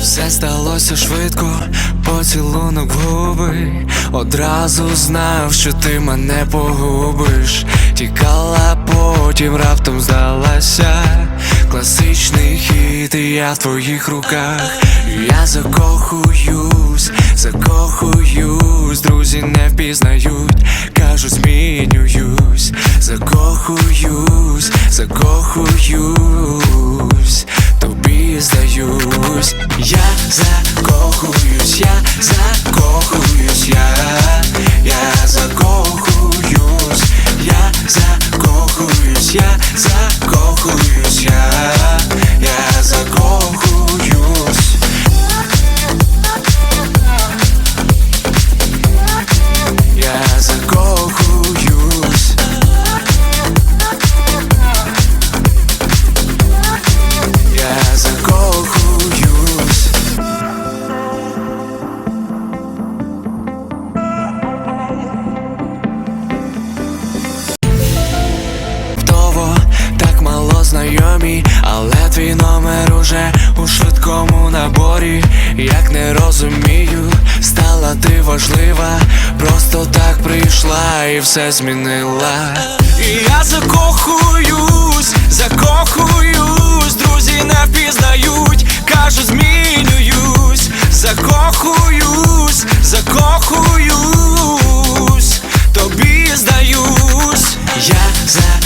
Все сталося швидко, поцілунок губи. Одразу знав, що ти мене погубиш. Тікала, потім раптом здалася. Класичний хіт, і я в твоїх руках. Я закохуюсь, закохуюсь, друзі не впізнають, кажуть, змінююсь, закохуюсь, закохуюсь, тобі здаюсь, я закохуюсь, я закохуюсь, я, я закохуюсь, я закохуюсь, я закохуюсь, мій, але твій номер уже у швидкому наборі, як не розумію, стала ти важлива, просто так прийшла і все змінила. І я закохуюсь, закохуюсь, друзі не впізнають, кажу, змінююсь, закохуюсь, закохуюсь, тобі здаюсь, я за.